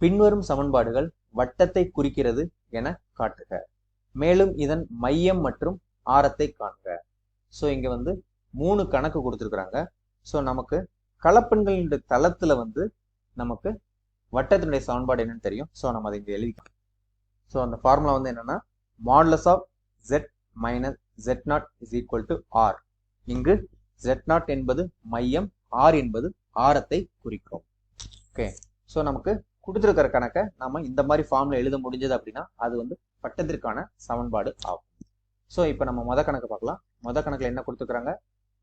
பின்வரும் சமன்பாடுகள் வட்டத்தை குறிக்கிறது என காட்டுக. மேலும் இதன் மையம் மற்றும் ஆரத்தை காண்க. ஸோ இங்க வந்து மூணு கணக்கு கொடுத்துருக்குறாங்க. ஸோ நமக்கு கலப்பெண்களின் தளத்துல வந்து நமக்கு வட்டத்தினுடைய சமன்பாடு என்னன்னு தெரியும். ஸோ நம்ம அதை இங்கே எழுதிக்கலாம் ஸோ அந்த ஃபார்முலா வந்து என்னன்னா modulus of Z minus Z naught is equal to R இங்கு ஜெட் நாட் என்பது மையம் ஆர் என்பது ஆரத்தை குறிக்கும் ஓகே ஸோ நமக்கு கொடுத்துருக்கிற கணக்கை நம்ம இந்த மாதிரி ஃபார்ம்ல எழுத முடிஞ்சது அப்படின்னா அது வந்து பட்டத்திற்கான சமன்பாடு ஆகும். ஸோ இப்போ நம்ம மொத கணக்கு பார்க்கலாம். மொத கணக்கில் என்ன கொடுத்துருக்குறாங்க?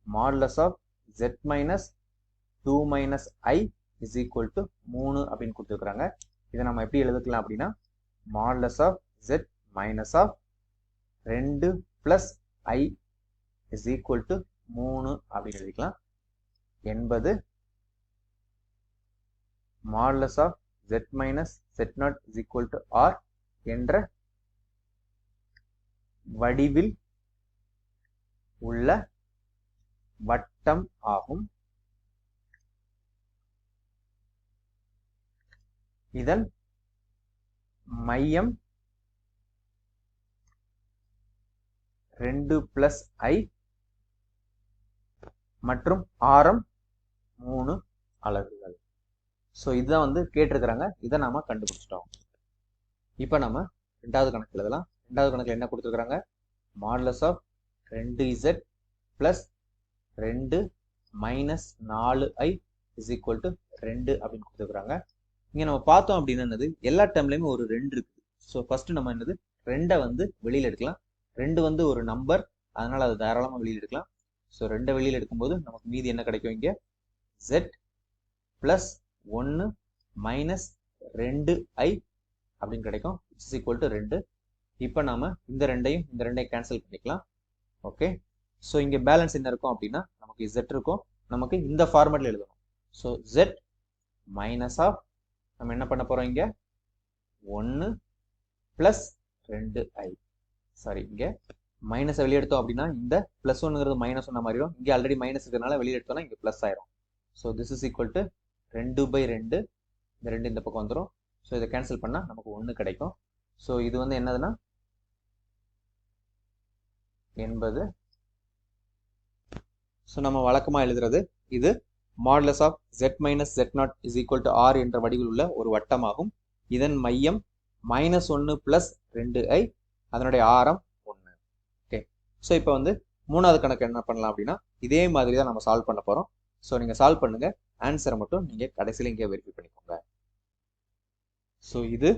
Modulus of Z minus two minus I is equal to மூணு அப்படின்னு கொடுத்துருக்குறாங்க. இதை நம்ம எப்படி எழுதுக்கலாம் அப்படின்னா modulus of Z minus of ரெண்டு plus I is equal to மூணு அப்படின்னு எழுதிக்கலாம். என்பது modulus of Z minus Z naught is equal to R என்ற வடிவில் உள்ள வட்டம் ஆகும். இதன் மையம் ரெண்டு பிளஸ் ஐ மற்றும் ஆரம் மூணு அலகுகள் ஸோ இதுதான் வந்து கேட்டிருக்கிறாங்க. இதை நாம கண்டுபிடிச்சிட்டோம். இப்போ நம்ம ரெண்டாவது கணக்கு எழுதலாம். ரெண்டாவது கணக்கில் என்ன கொடுத்துருக்குறாங்க? மாடலஸ் ஆஃப் ரெண்டு இசட் ப்ளஸ் ரெண்டு மைனஸ் நாலு ஐ இஸ் ஈக்குவல் டு ரெண்டு அப்படின்னு கொடுத்துருக்குறாங்க. இங்கே நம்ம பார்த்தோம் அப்படின்னு என்னது? எல்லா டைம்லையுமே ஒரு ரெண்டு இருக்குது. ஸோ ஃபஸ்ட்டு நம்ம என்னது? ரெண்டை வந்து வெளியில் எடுக்கலாம். ரெண்டு வந்து ஒரு நம்பர் அதனால அது தாராளமாக வெளியில் எடுக்கலாம். ஸோ ரெண்டை வெளியில் எடுக்கும்போது நமக்கு மீதி என்ன கிடைக்கும் இங்கே? ஜெட் ப்ளஸ் ஒன்று மைனஸ் ரெண்டு ஐ அப்படின்னு கிடைக்கும். இட்ஸ் ஈக்குவல் டு ரெண்டு. இப்போ நாம் இந்த ரெண்டையும் இந்த ரெண்டையும் கேன்சல் பண்ணிக்கலாம். ஓகே ஸோ இங்கே பேலன்ஸ் என்ன இருக்கும் அப்படின்னா நமக்கு ஜெட் இருக்கும். நமக்கு இந்த ஃபார்மேட்டில் எழுதணும். ஸோ ஜெட் மைனஸ் ஆஃப் நம்ம என்ன பண்ண போகிறோம் இங்கே? ஒன்று ப்ளஸ் ரெண்டு ஐ சாரி இங்கே மைனஸை வெளியே எடுத்தோம் அப்படின்னா இந்த ப்ளஸ் ஒன்னுங்கிறது மைனஸ் ஒன்ன மாறிடும் இங்கே ஆல்ரெடி மைனஸ் இருக்கிறனால வெளியே எடுத்தோம்னா இங்கே ப்ளஸ் ஆயிரும். So this is equal to ரெண்டு பை ரெண்டு. இந்த ரெண்டு இந்த பக்கம் வந்துடும் ஸோ இதை கேன்சல் பண்ணால் நமக்கு ஒன்று கிடைக்கும். ஸோ இது வந்து என்னதுன்னா என்பது. ஸோ நம்ம வழக்கமாக எழுதுறது இது modulus of Z minus Z naught is equal to R என்ற வடிவில் உள்ள ஒரு வட்டமாகும். இதன் மையம் மைனஸ் ஒன்று ப்ளஸ் ரெண்டு ஐ அதனுடைய ஆரம் ஒன்று ஓகே ஸோ இப்போ வந்து மூணாவது கணக்கு என்ன பண்ணலாம் அப்படின்னா இதே மாதிரி தான் நம்ம சால்வ் பண்ண போகிறோம் ஸோ நீங்கள் சால்வ் பண்ணுங்க. ஆன்சரை மட்டும் நீங்கள் கடைசியில் இங்கே வெரிஃபை பண்ணிக்கோங்க. ஸோ இது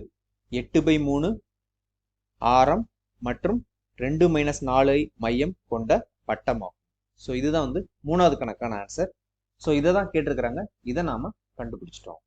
எட்டு பை மூணு ஆரம் மற்றும் ரெண்டு மைனஸ் நாலு மையம் கொண்ட வட்டமாகும் ஸோ இதுதான் வந்து மூணாவது கணக்கான ஆன்சர் ஸோ இதை தான் கேட்டிருக்கிறாங்க. இதை நாம கண்டுபிடிச்சிட்டோம்.